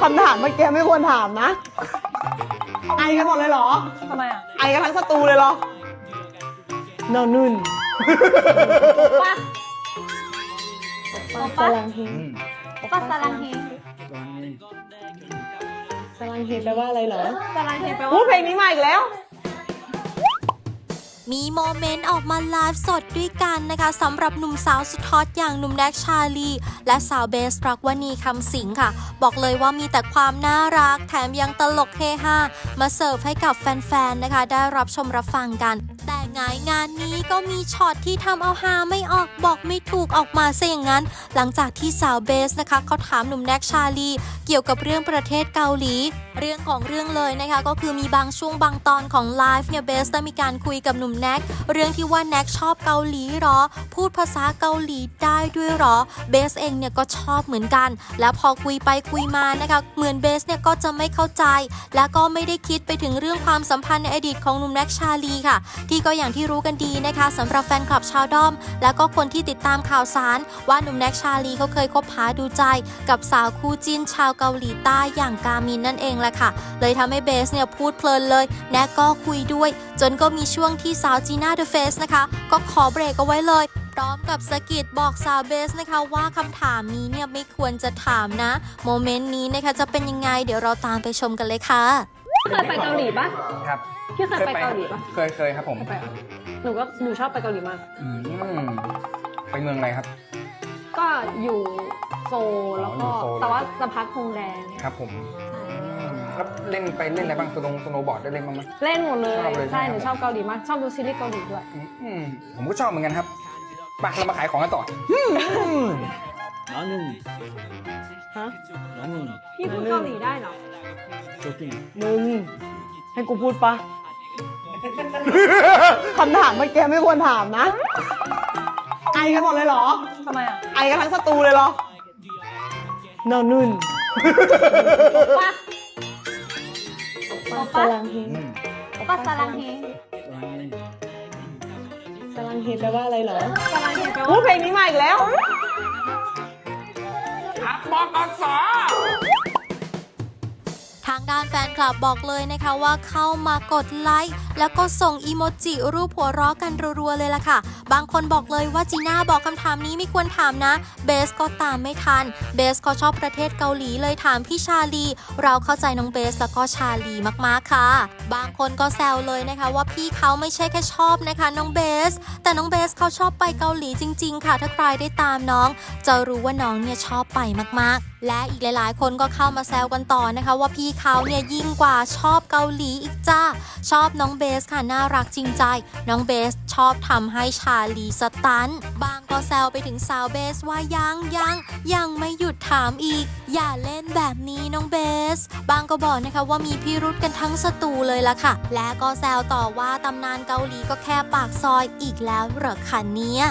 คำถามเมื่อกี้ไม่ควรถามนะ ไอกันหมดเลยเหรอ ทำไมอะไอกันทั้งสตูเลยเหรอ นอนนุ่นป้าสลังเฮป้าสลังเฮสลังเฮแปลว่าอะไรเหรอสลังเฮแปลพูว่าดเพลงนี้มาอีกแล้ว มีโมเมนต์ออกมาไลฟ์สดด้วยกันนะคะสำหรับหนุ่มสาวสุดฮอตอย่างหนุ่มแด็กชาลี และสาวเบสรักวณีคำสิงค่ะ บอกเลยว่ามีแต่ความน่ารักแถมยังตลกเฮฮามาเสิร์ฟให้กับแฟนๆนะคะ ได้รับชมรับฟังกัน แต่ไงงานนี้ก็มีช็อตที่ทำเอาฮาไม่ออกบอกไม่ถูกออกมาซะอย่างนั้น หลังจากที่สาวเบสนะคะเขาถามหนุ่มแน็กชาลี เกี่ยวกับเรื่องประเทศเกาหลี เรื่องของเรื่องเลยนะคะ ก็คือมีบางช่วงบางตอนของไลฟ์เนี่ยเบสได้มีการคุยกับหนุ่มแน็กเรื่องที่ว่าแน็กชอบเกาหลีหรอ พูดภาษาเกาหลีได้ด้วยหรอเบสเองเนี่ยก็ชอบเหมือนกัน แล้วพอคุยไปคุยมานะคะ เหมือนเบสเนี่ยก็จะไม่เข้าใจ และก็ไม่ได้คิดไปถึงเรื่องความสัมพันธ์ในอดีตของหนุ่มแน็กชาลีค่ะ ที่ก็อย่างที่รู้กันดีนะคะสำหรับแฟนคลับชาวด้อม และก็คนที่ติดตามข่าวสาร ว่าหนุ่มแน็กชาลีเขาเคยคบหาดูใจ กับสาวคู่จิ้นชาวเกาหลีใต้อย่างกามินนั่นเองแหละค่ะ เลยทำให้เบสเนี่ยพูดเพลินเลยแน็กก็คุยด้วย จนก็มีช่วงที่สาวจีน่าเดอะเฟสนะคะ ก็ขอเบรกเอาไว้เลยพร้อมกับสะกิดบอกสาวเบสนะคะว่าคำถามนี้เนี่ยไม่ควรจะถามนะ โมเมนต์นี้นะคะจะเป็นยังไงเดี๋ยวเราตามไปชมกันเลยค่ะ เคยไปเกาหลีปะครับพี่เคยไปเกาหลีปะเคยเคยครับผมไปเหรอหนูก็หนูชอบไปเกาหลีมาก อืมไปเมืองอะไรครับ ก็อยู่โซลแล้วก็อยู่โซล แต่ว่าจะพักโรงแรมครับผมอืมแล้วเล่นไปเล่นอะไรบ้างสโนว์สโนว์บอร์ดได้เล่นบ้างไหม เล่นหมดเลย ชอบเลยใช่ใช่ไหม หนูชอบเกาหลีมาก ชอบดูซีรีส์เกาหลีด้วย อืมผมก็ชอบเหมือนกันครับไปเรามาขายของกันต่อ 나는 ฮะ 나는 พี่พูดเกาหลีได้เหรอ 조금 มึง ให้กูพูดปะ คำถามเมื่อกี้ไม่ควรถามนะ ไอกันหมดเลยเหรอ ทำไมอ่ะ ไอกันทั้งสตูเลยเหรอ นอนนุ่น ป้า สลังเฮ 음, ป้าสลังเฮ 사랑해 สลังเฮแปลว่าอะไรเหรอ สลังเฮแปล พู ว่า ดเพลงนี้มาอีกแล้ว ทางด้านแฟนคลับบอกเลยนะคะว่าเข้ามากดไลค์ แล้วก็ส่งอีโมจิรูปหัวเราะกันรัวๆเลยล่ะค่ะ บางคนบอกเลยว่าจีน่าบอกคำถามนี้ไม่ควรถามนะ เบสก็ตามไม่ทัน เบสเขาชอบประเทศเกาหลีเลยถามพี่ชาลี เราเข้าใจน้องเบสแล้วก็ชาลีมากๆค่ะ บางคนก็แซวเลยนะคะ ว่าพี่เขาไม่ใช่แค่ชอบนะคะ น้องเบส แต่น้องเบสเขาชอบไปเกาหลีจริง ๆ ค่ะ ถ้าใครได้ตามน้อง จะรู้ว่าน้องเนี่ยชอบไปมากๆ และอีกหลายๆ คนก็เข้ามาแซวกันต่อนะคะ ว่าพี่เขาเนี่ยยิ่งกว่าชอบเกาหลีอีกจ้าชอบน้องเบสค่ะน่ารักจริงใจ น้องเบสชอบทำให้ชาลีสตันบางก็แซวไปถึงสาวเบสว่ายังยังยังไม่หยุดถามอีก อย่าเล่นแบบนี้น้องเบส บางก็บอกนะคะว่ามีพิรุษกันทั้งสตูเลยละค่ะ และก็แซวต่อว่าตำนานเกาหลีก็แค่ปากซอยอีกแล้วเหรอคะเนี่ย